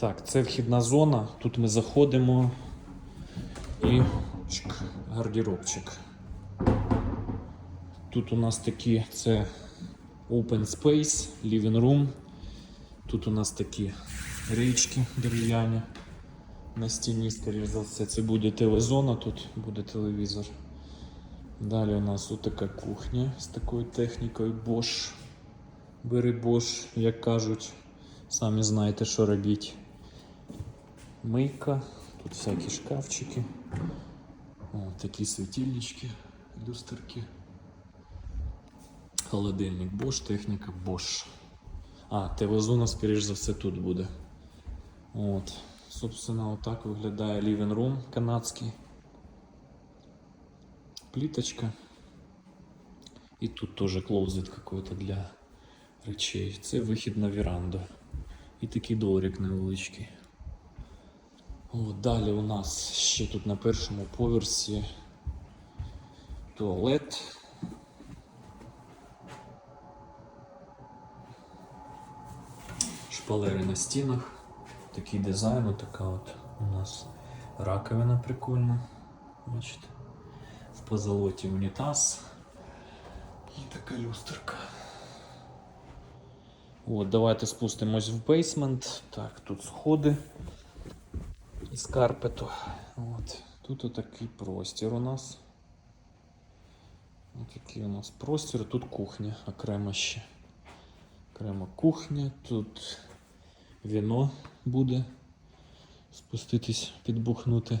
Так, це вхідна зона. Тут ми заходимо і чик, гардеробчик. Тут у нас такі це open space, living room. Тут у нас такі річки дерев'яні на стіні, скоріш за все, це буде телезона, тут буде телевізор. Далі у нас така кухня з такою технікою Bosch. Бери Bosch, як кажуть. Самі знаєте, що робіть. Мийка, тут всякі шкафчики. О, такі світильнички, люстерки. Холодильник Bosch, техніка Bosch. А, телезона, скоріш за все, тут буде. От. Собственно, отак виглядає living room канадський. Пліточка. І тут теж клоузет какой-то для речей. Це вихід на веранду. І такий дворик невеличкий. Далі у нас ще тут на першому поверсі туалет. Шпалери на стінах. Такий дизайн, така от у нас раковина прикольна. Бачите? В позолоті унітаз. І така люстерка. От, давайте спустимось в бейсмент. Так, тут сходи із карпету. От. Тут отакий простір у нас. Отакий у нас простір. Тут кухня окремо ще. Окремо кухня. Тут віно буде спуститись, підбухнути.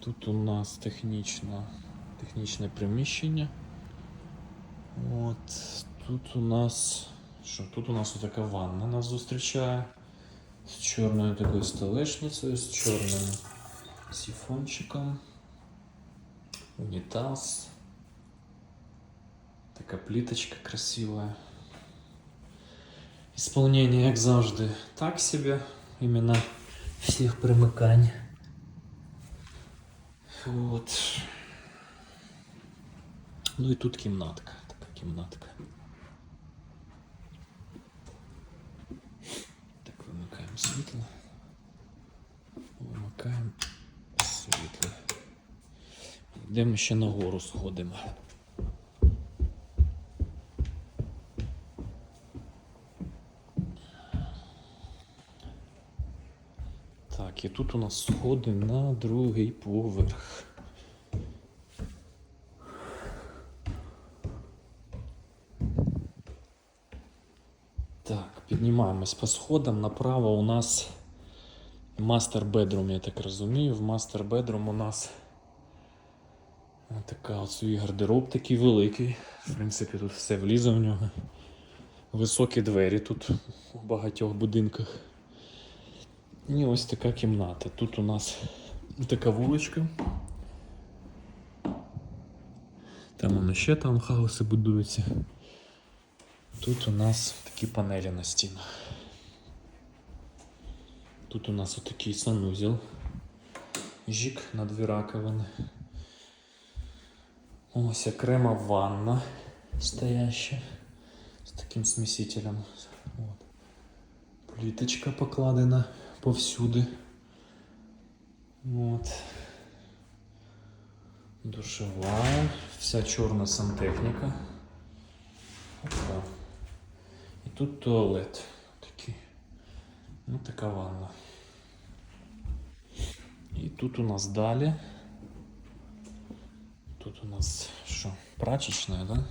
Тут у нас технічна, технічне приміщення. От тут у нас. Що? Тут у нас така ванна нас зустрічає. З чорною такою столешницею, з чорним сифончиком. Унітаз. Така плиточка красивая. Исполнение, як завжди, так себе. Іменно всіх примикань. Вот. Ну і тут кімнатка. Така кімнатка. Так, вимикаємо світло. Вимикаємо світло. Йдемо ще нагору сходимо. Так, і тут у нас сходи на другий поверх. Так, піднімаємось по сходам. Направо у нас мастер бедрум, я так розумію. В мастер бедрум у нас така от свій гардероб такий великий. В принципі, тут все влізе в нього. Високі двері тут у багатьох будинках. І ось така кімната. Тут у нас така вуличка. Там воно ще таунхауси будуються. Тут у нас такі панелі на стінах. Тут у нас отакий санузел. Жік на дві раковини. Ось окрема ванна стояща з таким смісителем. От. Пліточка покладена повсюди. От. Душова, вся чорна сантехніка. Опа. Тут туалет такий. Ну, така ванна. І тут у нас далі. Тут у нас що? Прачечна, да?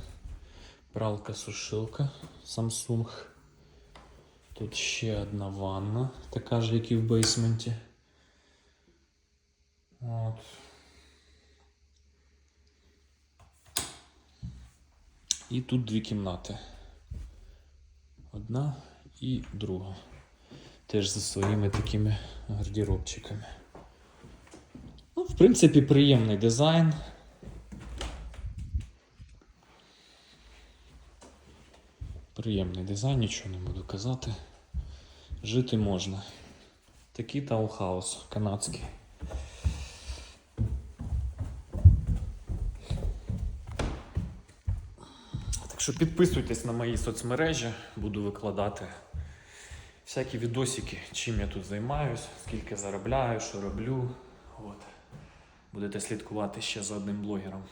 Пралка сушилка Samsung. Тут ще одна ванна, така ж, як і в бейсменті. От. І тут дві кімнати. Одна і друга. Теж зі своїми такими гардеробчиками. Ну, в принципі, приємний дизайн. Приємний дизайн, нічого не буду казати. Жити можна. Такий таунхаус канадський. Що підписуйтесь на мої соцмережі, буду викладати всякі відосики, чим я тут займаюсь, скільки заробляю, що роблю. От. Будете слідкувати ще за одним блогером.